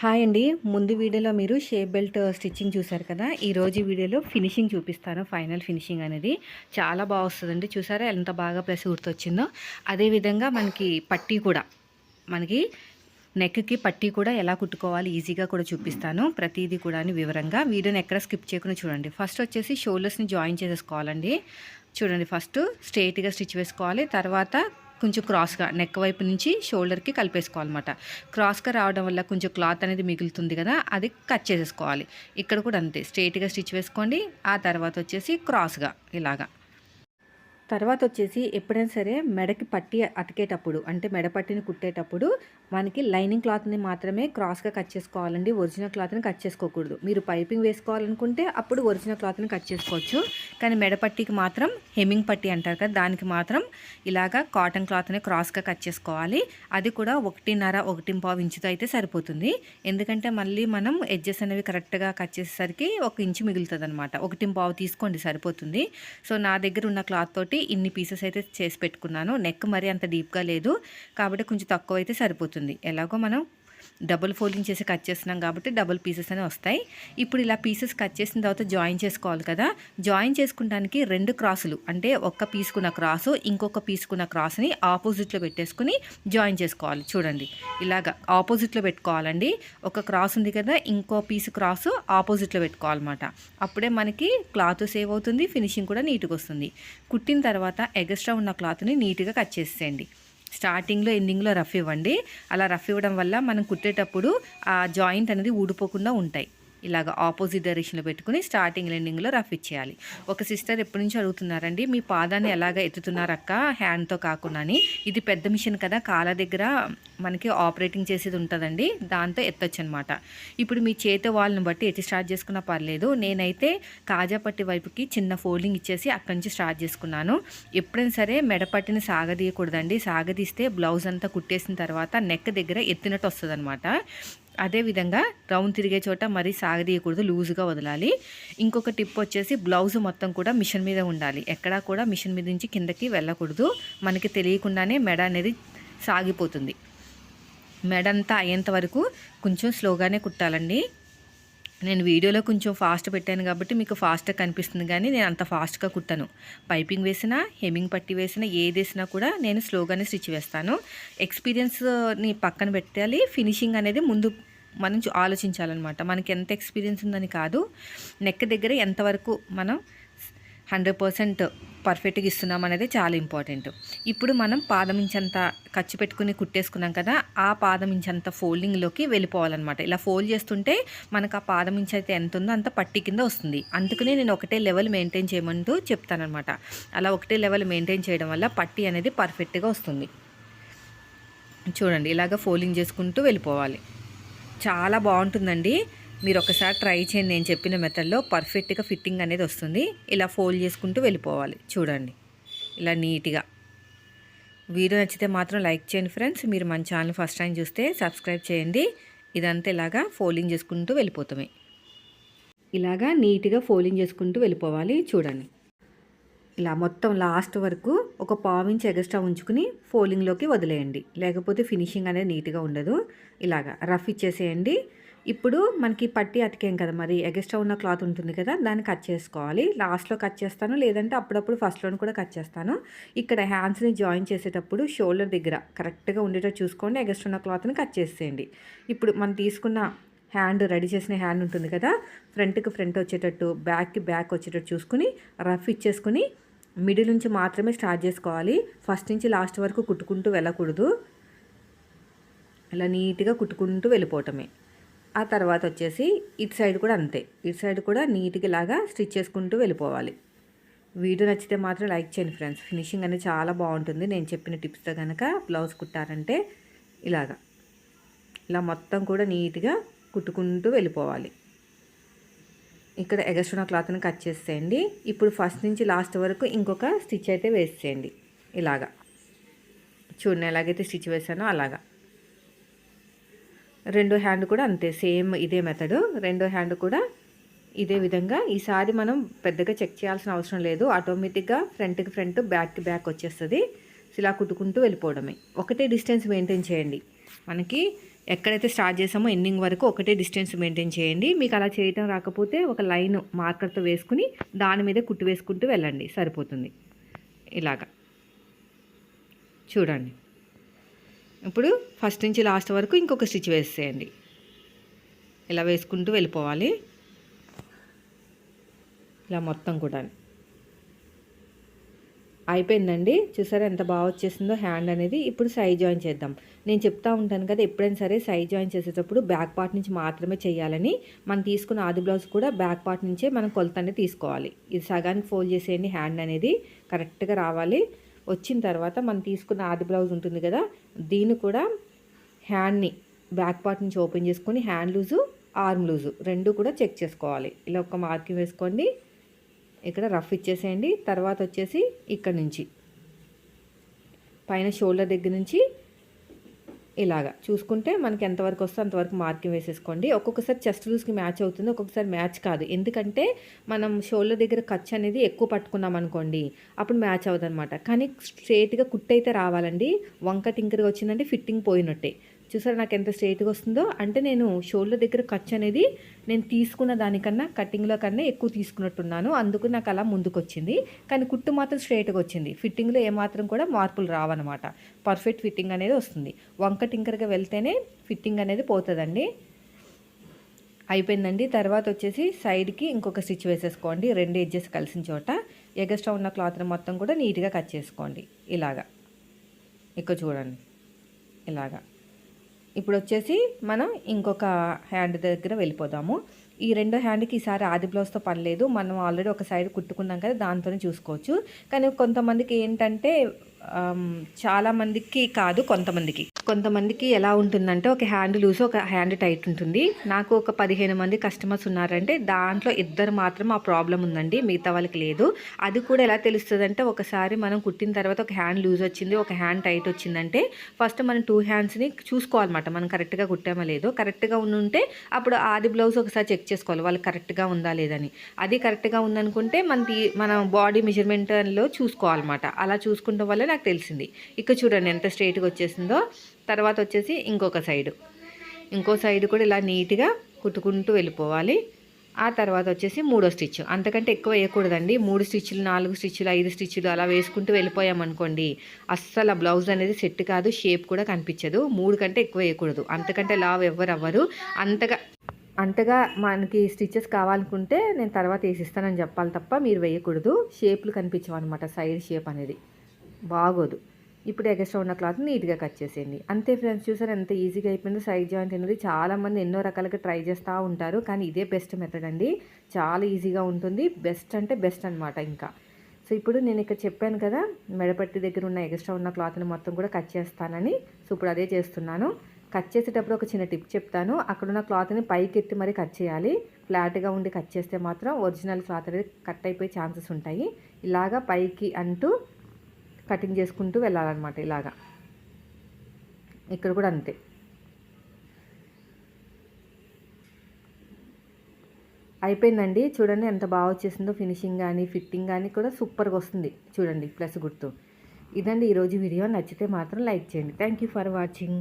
Hi అండి. ముందు వీడియోలో మీరు షేప్ బెల్ట్ స్టిచ్చింగ్ చూసారు కదా? ఈ రోజు వీడియోలో ఫినిషింగ్ చూపిస్తాను ఫైనల్ ఫినిషింగ్ అనేది. చాలా బాగా వస్తుందండి. చూసారా ఎంత బాగా ప్లస్ గుర్తొచ్చిందో? అదేవిధంగా మనకి పట్టీ కూడా. మనకి నెక్కి పట్టీ కూడా ఎలా కుట్టుకోవాలి ఈజీగా కూడా చూపిస్తాను. ప్రతిదీ కూడా వివరంగా. వీడియోని ఎక్కడ స్కిప్ చేయకుండా చూడండి. ఫస్ట్ వచ్చేసి షోల్డర్స్ని జాయిన్ చేసేసుకోవాలండి. చూడండి ఫస్ట్ స్ట్రైట్గా స్టిచ్ వేసుకోవాలి. తర్వాత కొంచెం క్రాస్గా నెక్ వైపు నుంచి షోల్డర్కి కలిపేసుకోవాలన్నమాట. క్రాస్గా రావడం వల్ల కొంచెం క్లాత్ అనేది మిగులుతుంది కదా అది కట్ చేసేసుకోవాలి. ఇక్కడ కూడా అంతే స్ట్రైట్గా స్టిచ్ వేసుకోండి ఆ తర్వాత వచ్చేసి క్రాస్గా ఇలాగా. తర్వాత వచ్చేసి ఎప్పుడైనా సరే మెడకి పట్టి అతికేటప్పుడు అంటే మెడ పట్టిని కుట్టేటప్పుడు మనకి లైనింగ్ క్లాత్ని మాత్రమే క్రాస్గా కట్ చేసుకోవాలండి. ఒరిజినల్ క్లాత్ని కట్ చేసుకోకూడదు. మీరు పైపింగ్ వేసుకోవాలనుకుంటే అప్పుడు ఒరిజినల్ క్లాత్ని కట్ చేసుకోవచ్చు. కానీ మెడపట్టికి మాత్రం హెమ్మింగ్ పట్టి అంటారు కదా దానికి మాత్రం ఇలాగా కాటన్ క్లాత్ని క్రాస్గా కట్ చేసుకోవాలి. అది కూడా ఒకటిన్నర ఒకటి పావు ఇంచుతో అయితే సరిపోతుంది. ఎందుకంటే మళ్ళీ మనం ఎడ్జెస్ అనేవి కరెక్ట్గా కట్ చేసేసరికి ఒక ఇంచు మిగులుతుంది అనమాట ఒకటి పావు తీసుకోండి సరిపోతుంది. సో నా దగ్గర ఉన్న క్లాత్ తోటి ఇన్ని పీసెస్ అయితే చేసి పెట్టుకున్నాను. నెక్ మరీ అంత డీప్గా లేదు. కాబట్టి కొంచెం తక్కువ అయితే సరిపోతుంది. ఎలాగో మనం డబుల్ ఫోల్డింగ్ చేసి కట్ చేస్తున్నాం కాబట్టి డబుల్ పీసెస్ అని వస్తాయి. ఇప్పుడు ఇలా పీసెస్ కట్ చేసిన తర్వాత జాయిన్ చేసుకోవాలి కదా. జాయిన్ చేసుకోవడానికి రెండు క్రాసులు అంటే ఒక్క పీసుకున్న క్రాసు ఇంకొక పీసుకున్న క్రాస్ని ఆపోజిట్లో పెట్టేసుకుని జాయిన్ చేసుకోవాలి. చూడండి. ఇలాగ ఆపోజిట్లో పెట్టుకోవాలండి. ఒక క్రాస్ ఉంది కదా ఇంకో పీసు క్రాసు ఆపోజిట్లో పెట్టుకోవాలన్నమాట. అప్పుడే మనకి క్లాత్ సేవ్ అవుతుంది ఫినిషింగ్ కూడా నీట్గా వస్తుంది. కుట్టిన తర్వాత ఎగస్ట్రా ఉన్న క్లాత్ని నీట్గా కట్ చేసేయండి. స్టార్టింగ్లో ఎండింగ్లో రఫ్ ఇవ్వండి. అలా రఫ్ ఇవ్వడం వల్ల మనం కుట్టేటప్పుడు ఆ జాయింట్ అనేది ఊడిపోకుండా ఉంటాయి. ఇలాగ ఆపోజిట్ డైరెక్షన్లో పెట్టుకుని స్టార్టింగ్ ఎండింగ్లో రఫ్ ఇచ్చేయాలి. ఒక సిస్టర్ ఎప్పటి నుంచి అడుగుతున్నారండి మీ పాదాన్ని ఎలాగ ఎత్తుతున్నారక్క హ్యాండ్తో కాకుండా ఇది పెద్ద మిషన్ కదా కాళ్ళ దగ్గర మనకి ఆపరేటింగ్ చేసేది ఉంటుందండి దాంతో ఎత్తొచ్చు అనమాట ఇప్పుడు మీ చేతి వాళ్ళని బట్టి ఎత్తి స్టార్ట్ చేసుకున్నా పర్లేదు. నేనైతే కాజాపట్టి వైపుకి చిన్న ఫోల్డింగ్ ఇచ్చేసి అక్కడి నుంచి స్టార్ట్ చేసుకున్నాను. ఎప్పుడైనా సరే మెడపట్టిని సాగదీయకూడదండి. సాగదీస్తే బ్లౌజ్ అంతా కుట్టేసిన తర్వాత నెక్ దగ్గర ఎత్తినట్టు వస్తుంది అదేవిధంగా రౌండ్ తిరిగే చోట మరీ సాగదీయకూడదు లూజ్గా వదలాలి. ఇంకొక టిప్ వచ్చేసి బ్లౌజ్ మొత్తం కూడా మిషన్ మీద ఉండాలి. ఎక్కడా కూడా మిషన్ మీద నుంచి కిందకి వెళ్ళకూడదు. మనకి తెలియకుండానే మెడ అనేది సాగిపోతుంది. మెడ అంతా అయ్యేంత వరకు కొంచెం స్లోగానే కుట్టాలండి. నేను వీడియోలో కొంచెం ఫాస్ట్ పెట్టాను కాబట్టి మీకు ఫాస్ట్గా కనిపిస్తుంది కానీ నేను అంత ఫాస్ట్గా కుట్టాను. పైపింగ్ వేసినా హెమింగ్ పట్టి వేసినా ఏది వేసినా కూడా నేను స్లోగానే స్టిచ్ వేస్తాను. ఎక్స్పీరియన్స్ని పక్కన పెట్టాలి. ఫినిషింగ్ అనేది ముందు మనం ఆలోచించాలన్నమాట. మనకి ఎంత ఎక్స్పీరియన్స్ ఉందని కాదు. నెక్ దగ్గర ఎంతవరకు మనం హండ్రెడ్ పర్సెంట్ పర్ఫెక్ట్గా ఇస్తున్నాం అనేది చాలా ఇంపార్టెంట్ ఇప్పుడు మనం పాదం ఇంచంత ఖర్చు పెట్టుకుని కుట్టేసుకున్నాం కదా ఆ పాదం ఇంచంత ఫోల్డింగ్లోకి వెళ్ళిపోవాలన్నమాట. ఇలా ఫోల్డ్ చేస్తుంటే మనకు ఆ పాదం ఇంచ్ అయితే ఎంత ఉందో అంత పట్టి కింద వస్తుంది. అందుకనే నేను ఒకటే లెవెల్ మెయింటైన్ చేయమంటూ చెప్తానమాట అలా ఒకటే లెవెల్ మెయింటైన్ చేయడం వల్ల పట్టి అనేది పర్ఫెక్ట్గా వస్తుంది. చూడండి ఇలాగ ఫోల్డింగ్ చేసుకుంటూ వెళ్ళిపోవాలి. చాలా బాగుంటుందండి. మీరు ఒకసారి ట్రై చేయండి. నేను చెప్పిన మెథడ్లో పర్ఫెక్ట్గా ఫిట్టింగ్ అనేది వస్తుంది. ఇలా ఫోల్డ్ చేసుకుంటూ వెళ్ళిపోవాలి. చూడండి. ఇలా నీట్గా. వీడియో నచ్చితే మాత్రం లైక్ చేయండి ఫ్రెండ్స్. మీరు మన ఛానల్ ఫస్ట్ టైం చూస్తే సబ్స్క్రైబ్ చేయండి. ఇదంతా ఇలాగా ఫోల్డింగ్ చేసుకుంటూ వెళ్ళిపోతామే. ఇలాగా నీట్గా ఫోల్డింగ్ చేసుకుంటూ వెళ్ళిపోవాలి. చూడండి. ఇలా మొత్తం లాస్ట్ వరకు ఒక ఇంచ్ ఎగస్ట్రా ఉంచుకుని ఫోలింగ్లోకి వదిలేయండి. లేకపోతే ఫినిషింగ్ అనేది నీట్గా ఉండదు. ఇలాగా రఫ్ ఇచ్చేసేయండి. ఇప్పుడు మనకి పట్టి అతికేం కదా మరి? ఎగస్ట్రా ఉన్న క్లాత్ ఉంటుంది కదా దాన్ని కట్ చేసుకోవాలి. లాస్ట్లో కట్ చేస్తాను. లేదంటే అప్పుడప్పుడు ఫస్ట్లోని కూడా కట్ చేస్తాను. ఇక్కడ హ్యాండ్స్ని జాయిన్ చేసేటప్పుడు షోల్డర్ దగ్గర కరెక్ట్గా ఉండేటట్టు చూసుకోండి. ఎగస్ట్రా ఉన్న క్లాత్ని కట్ చేసేయండి ఇప్పుడు మనం తీసుకున్న హ్యాండ్ రెడీ చేసిన హ్యాండ్ ఉంటుంది కదా ఫ్రంట్కి ఫ్రంట్ వచ్చేటట్టు బ్యాక్కి బ్యాక్ వచ్చేటట్టు చూసుకుని రఫ్ ఇచ్చేసుకుని మిడిల్ నుంచి మాత్రమే స్టార్ట్ చేసుకోవాలి. ఫస్ట్ నుంచి లాస్ట్ వరకు కుట్టుకుంటూ వెళ్ళకూడదు. అలా నీట్గా కుట్టుకుంటూ వెళ్ళిపోవటమే. ఆ తర్వాత వచ్చేసి ఇటు సైడ్ కూడా అంతే. ఇటు సైడ్ కూడా నీట్గా ఇలాగా స్టిచ్ చేసుకుంటూ వెళ్ళిపోవాలి. వీడియో నచ్చితే మాత్రం లైక్ చేయండి ఫ్రెండ్స్. ఫినిషింగ్ అనేది చాలా బాగుంటుంది. నేను చెప్పిన టిప్స్తో కనుక బ్లౌజ్ కుట్టారంటే ఇలాగా. ఇలా మొత్తం కూడా నీట్గా కుట్టుకుంటూ వెళ్ళిపోవాలి. ఇక్కడ ఎగస్ట్రా క్లాత్ని కట్ చేసేయండి. ఇప్పుడు ఫస్ట్ నుంచి లాస్ట్ వరకు ఇంకొక స్టిచ్ అయితే వేసేయండి. ఇలాగా. చూడండి ఎలాగైతే స్టిచ్ వేసానో అలాగా. రెండో హ్యాండ్ కూడా అంతే సేమ్ ఇదే మెథడ్. రెండో హ్యాండ్ కూడా ఇదే విధంగా. ఈసారి మనం పెద్దగా చెక్ చేయాల్సిన అవసరం లేదు. ఆటోమేటిక్గా ఫ్రంట్కి ఫ్రంట్ బ్యాక్కి బ్యాక్ వచ్చేస్తుంది. ఇలా కుట్టుకుంటూ వెళ్ళిపోవడమే. ఒకటే డిస్టెన్స్ మెయింటైన్ చేయండి. మనకి ఎక్కడైతే స్టార్ట్ చేసామో ఎండింగ్ వరకు ఒకటే డిస్టెన్స్ మెయింటైన్ చేయండి. మీకు అలా చేయటం రాకపోతే ఒక లైన్ మార్కర్తో వేసుకుని దాని మీద కుట్టు వేసుకుంటూ వెళ్ళండి. సరిపోతుంది. ఇలాగా. చూడండి. ఇప్పుడు ఫస్ట్ నుంచి లాస్ట్ వరకు ఇంకొక స్టిచ్ వేసేయండి. ఇలా వేసుకుంటూ వెళ్ళిపోవాలి. ఇలా మొత్తం కూడా అయిపోయిందండి. చూసారా ఎంత బాగా వచ్చేసిందో హ్యాండ్ అనేది. ఇప్పుడు సైజ్ జాయిన్ చేద్దాం. నేను చెప్తా ఉంటాను కదా ఎప్పుడైనా సరే సైజ్ జాయిన్ చేసేటప్పుడు బ్యాక్ పార్ట్ నుంచి మాత్రమే చేయాలని. మనం తీసుకున్న ఆది బ్లౌజ్ కూడా బ్యాక్ పార్ట్ నుంచే మనం కొలత అనేది తీసుకోవాలి. ఇది సగానికి ఫోల్డ్ చేసేయండి హ్యాండ్ అనేది. కరెక్ట్గా రావాలి. వచ్చిన తర్వాత మనం తీసుకున్న ఆది బ్లౌజ్ ఉంటుంది కదా దీన్ని కూడా హ్యాండ్ని బ్యాక్ పార్ట్ నుంచి ఓపెన్ చేసుకొని హ్యాండ్ లూజు ఆర్మ్ లూజు రెండు కూడా చెక్ చేసుకోవాలి. ఇలా ఒక మార్కింగ్ వేసుకోండి. ఇక్కడ రఫ్ ఇచ్చేసేయండి. తర్వాత వచ్చేసి ఇక్కడ నుంచి. పైన షోల్డర్ దగ్గర నుంచి ఇలాగా. చూసుకుంటే మనకి ఎంతవరకు వస్తే అంతవరకు మార్కింగ్ వేసేసుకోండి. ఒక్కొక్కసారి చెస్ట్ లూస్కి మ్యాచ్ అవుతుంది. ఒక్కొక్కసారి మ్యాచ్ కాదు. ఎందుకంటే మనం షోల్డర్ దగ్గర ఖర్చు అనేది ఎక్కువ పట్టుకున్నాం అనుకోండి అప్పుడు మ్యాచ్ అవ్వదు కానీ స్ట్రేట్గా కుట్టయితే రావాలండి. వంక టింకర్గా వచ్చిందంటే ఫిట్టింగ్ పోయినట్టే. చూసారా నాకు ఎంత స్ట్రైట్గా వస్తుందో? అంటే నేను షోల్డర్ దగ్గర ఖర్చు అనేది నేను తీసుకున్న దానికన్నా కటింగ్లో కన్నా ఎక్కువ తీసుకున్నట్టున్నాను. అందుకు నాకు అలా ముందుకు వచ్చింది కానీ కుట్టు మాత్రం స్ట్రైట్గా వచ్చింది. ఫిట్టింగ్లో ఏమాత్రం కూడా మార్పులు రావన్నమాట. పర్ఫెక్ట్ ఫిట్టింగ్ అనేది వస్తుంది. వంక టింకర్గా వెళ్తేనే ఫిట్టింగ్ అనేది పోతుందండి. అయిపోయిందండి. తర్వాత వచ్చేసి సైడ్కి ఇంకొక స్టిచ్ వేసేసుకోండి. రెండు ఎడ్జెస్ కలిసిన చోట. ఎగస్ట్రా ఉన్న క్లాత్ని మొత్తం కూడా నీట్గా కట్ చేసుకోండి. ఇలాగా. ఇక్కడ చూడండి. ఇలాగా. ఇప్పుడు వచ్చేసి మనం ఇంకొక హ్యాండ్ దగ్గర వెళ్ళిపోదాము. ఈ రెండో హ్యాండ్కి ఈసారి ఆది బ్లౌజ్తో పని లేదు మనం ఆల్రెడీ ఒక సైడ్ కుట్టుకున్నాం కదా దాంతోనే చూసుకోవచ్చు. కానీ కొంతమందికి ఏంటంటే చాలామందికి కాదు కొంతమందికి. కొంతమందికి ఎలా ఉంటుందంటే ఒక హ్యాండ్ లూజ్ ఒక హ్యాండ్ టైట్ ఉంటుంది. నాకు ఒక పదిహేను మంది కస్టమర్స్ ఉన్నారంటే దాంట్లో ఇద్దరు మాత్రం ఆ ప్రాబ్లం ఉందండి మిగతా వాళ్ళకి లేదు. అది కూడా ఎలా తెలుస్తుంది అంటే ఒకసారి మనం కుట్టిన తర్వాత ఒక హ్యాండ్ లూజ్ వచ్చింది ఒక హ్యాండ్ టైట్ వచ్చిందంటే ఫస్ట్ మనం టూ హ్యాండ్స్ని చూసుకోవాలన్నమాట. మనం కరెక్ట్గా కుట్టామా లేదో కరెక్ట్గా ఉంటే అప్పుడు ఆది బ్లౌజ్ ఒకసారి చెక్ చేసుకోవాలి వాళ్ళు కరెక్ట్గా ఉందా లేదని. అది కరెక్ట్గా ఉందనుకుంటే మన మన బాడీ మెజర్మెంట్లో చూసుకోవాలన్నమాట. అలా చూసుకుంటాం వల్ల నాకు తెలిసింది. ఇక్కడ చూడండి ఎంత స్ట్రైట్గా వచ్చేసిందో. తర్వాత వచ్చేసి ఇంకొక సైడు ఇంకో సైడ్ కూడా ఇలా నీట్గా కుట్టుకుంటూ వెళ్ళిపోవాలి. ఆ తర్వాత వచ్చేసి మూడో స్టిచ్ అంతకంటే ఎక్కువ వేయకూడదండి. మూడు స్టిచ్లు నాలుగు స్టిచ్లు ఐదు స్టిచ్లు అలా వేసుకుంటూ వెళ్ళిపోయామనుకోండి అస్సలు ఆ బ్లౌజ్ అనేది సెట్ కాదు షేప్ కూడా కనిపించదు. మూడు కంటే ఎక్కువ వేయకూడదు. అంతకంటే లావ్ ఎవ్వరు అవ్వరు. అంతగా అంతగా మనకి స్టిచ్చెస్ కావాలనుకుంటే నేను తర్వాత వేసిస్తానని చెప్పాలి తప్ప మీరు వేయకూడదు. షేప్లు కనిపించవన్నమాట సైడ్ షేప్ అనేది. బాగోదు. ఇప్పుడు ఎగస్ట్రా ఉన్న క్లాత్ నీట్గా కట్ చేసేయండి. అంతే ఫ్రెండ్స్ చూసారు ఎంత ఈజీగా అయిపోయిందో? సైడ్ జాయింట్ అనేది చాలామంది ఎన్నో రకాలుగా ట్రై చేస్తూ ఉంటారు. కానీ ఇదే బెస్ట్ మెథడ్ అండి. చాలా ఈజీగా ఉంటుంది. బెస్ట్ అంటే బెస్ట్ అనమాట ఇంకా. సో ఇప్పుడు నేను ఇక్కడ చెప్పాను కదా మెడపట్టి దగ్గర ఉన్న ఎగస్ట్రా ఉన్న క్లాత్ని మొత్తం కూడా కట్ చేస్తానని. సో ఇప్పుడు అదే చేస్తున్నాను. కట్ చేసేటప్పుడు ఒక చిన్న టిప్ చెప్తాను. అక్కడ ఉన్న క్లాత్ని పైకి ఎత్తి మరీ కట్ చేయాలి. ఫ్లాట్గా ఉండి కట్ చేస్తే మాత్రం ఒరిజినల్ క్లాత్ అనేది కట్ అయిపోయే ఛాన్సెస్ ఉంటాయి. ఇలాగా పైకి అంటూ కటింగ్ చేసుకుంటూ వెళ్ళాలన్నమాట ఇలాగా. ఇక్కడ కూడా అంతే. అయిపోయిందండి. చూడండి ఎంత బాగా వచ్చేసిందో ఫినిషింగ్ కానీ ఫిట్టింగ్ కానీ కూడా సూపర్గా వస్తుంది. చూడండి ప్లస్ గుర్తు. ఇదండి ఈరోజు వీడియో. నచ్చితే మాత్రం లైక్ చేయండి. Thank you for watching.